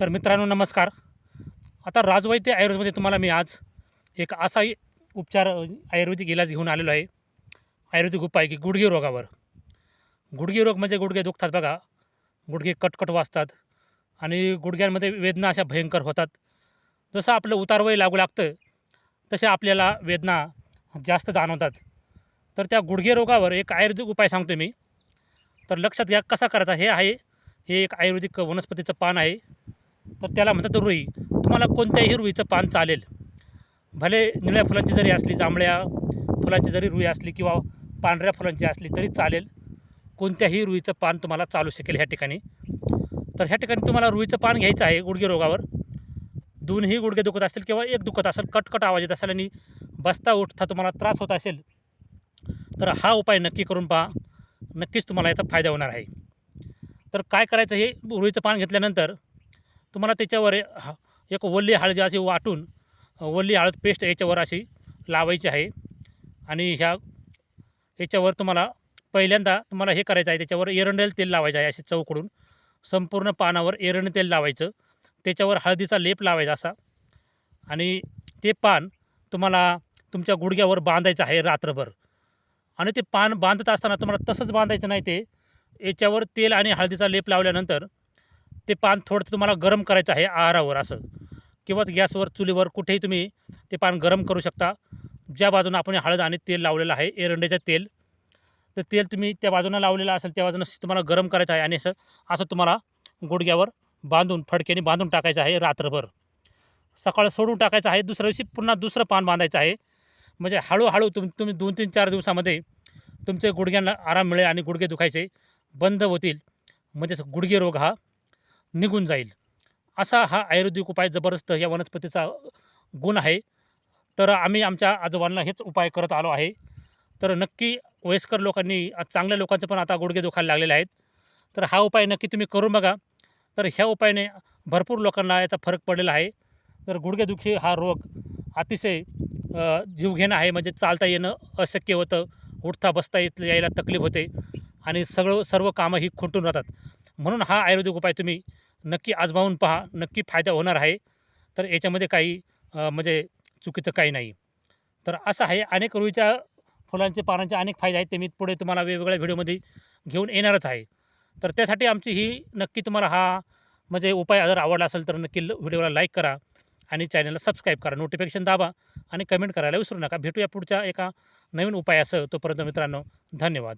तर मित्रांनो नमस्कार. आता राजवैद्य आयुर्वेदमध्ये तुम्हाला मी आज एक असाही उपचार आयुर्वेदिक इलाज घेऊन आलेलो आहे. आयुर्वेदिक उपाय की गुडघे रोगावर. गुडघे रोग म्हणजे गुडघे दुखतात बघा. गुडघे कटकट वाजतात आणि गुडघ्यांमध्ये वेदना अशा भयंकर होतात. जसं आपलं उतारवय लागू लागतं तसे आपल्याला वेदना जास्त जाणवतात. तर त्या गुडघे रोगावर एक आयुर्वेदिक उपाय सांगतो मी. तर लक्षात घ्या कसा करायचा हे आहे हे एक आयुर्वेदिक वनस्पतीचं पान आहे. तर त्याला म्हणतात रुई. तुम्हाला कोणत्याही रुईचं पान चालेल. भले निळ्या फुलांची जरी असली जांभळ्या फुलांची जरी रुई असली किंवा पांढऱ्या फुलांची असली तरी चालेल. कोणत्याही रुईचं पान तुम्हाला चालू शकेल ह्या ठिकाणी. तर ह्या ठिकाणी तुम्हाला रुईचं पान घ्यायचं आहे गुडघे रोगावर. दोनही गुडघे दुखत असतील किंवा एक दुखत असेल कटकट आवाज येत असेल आणि बसता उठता तुम्हाला त्रास होत असेल तर हा उपाय नक्की करून पहा. नक्कीच तुम्हाला याचा फायदा होणार आहे. तर काय करायचं हे? रुईचं पान घेतल्यानंतर तुम्हाला त्याच्यावर ए- हा- एक वल्ली हळद अशी वाटून वल्ली हळद पेस्ट याच्यावर अशी लावायची आहे. आणि ह्या याच्यावर तुम्हाला पहिल्यांदा तुम्हाला हे करायचं आहे त्याच्यावर एरंडेल तेल लावायचं आहे असे चौकडून संपूर्ण पानावर एरंड तेल लावायचं. त्याच्यावर हळदीचा लेप लावायचा असा. आणि ते पान तुम्हाला तुमच्या गुडघ्यावर बांधायचं आहे रात्रभर. आणि ते पान बांधत असताना तुम्हाला तसंच बांधायचं नाही ते. याच्यावर तेल आणि हळदीचा लेप लावल्यानंतर ते पान थोडंसं तुम्हाला गरम करायचं आहे आहारावर असं. किंवा गॅसवर चुलीवर कुठेही तुम्ही ते पान गरम करू शकता. ज्या बाजूनं आपण हळद आणि तेल लावलेलं आहे एरंडेचं तेल. तर तेल तुम्ही त्या बाजूनं लावलेलं असेल त्या बाजूनं तुम्हाला गरम करायचं आहे आणि असं असं तुम्हाला गुडघ्यावर बांधून फडक्याने बांधून टाकायचं आहे रात्रभर. सकाळ सोडून टाकायचं आहे दुसऱ्या दिवशी पुन्हा दुसरं पान बांधायचं आहे. म्हणजे हळूहळू तुम तुम्ही दोन तीन चार दिवसामध्ये तुमचे गुडघ्यांना आराम मिळेल आणि गुडघे दुखायचे बंद होतील. म्हणजेच गुडघे रोग हा निघून जाईल. असा हा आयुर्वेदिक उपाय जबरदस्त या वनस्पतीचा गुण आहे. तर आम्ही आमच्या आजोबांना हेच उपाय करत आलो आहे. तर नक्की वयस्कर लोकांनी चांगल्या लोकांचं पण आता गुडघे दुखायला लागलेले आहेत. तर हा उपाय नक्की तुम्ही करून बघा. तर ह्या उपायाने भरपूर लोकांना याचा फरक पडलेला आहे. तर गुडघेदुखी हा रोग अतिशय जीवघेणं आहे. म्हणजे चालता येणं अशक्य होतं. उठता बसता येत यायला तकलीफ होते. आणि सगळं सर्व कामं ही खुंटून राहतात. म्हणून हा आयुर्वेदिक उपाय तुम्ही नक्की आजमावून पहा नक्की फायदा होणार आहे. तर याच्यामध्ये काही म्हणजे चुकीचं काही नाही. तर असं आहे अनेक रुईच्या फुलांचे पानांचे अनेक फायदे आहेत ते मी पुढे तुम्हाला वेगवेगळ्या व्हिडिओमध्ये घेऊन येणारच आहे. तर त्यासाठी आमची ही नक्की तुम्हाला हा म्हणजे उपाय जर आवडला असेल तर नक्की व्हिडिओला लाईक करा आणि चॅनलला सबस्क्राईब करा. नोटिफिकेशन दाबा आणि कमेंट करायला विसरू नका. भेटूया पुढच्या एका नवीन उपायासह. तोपर्यंत मित्रांनो धन्यवाद.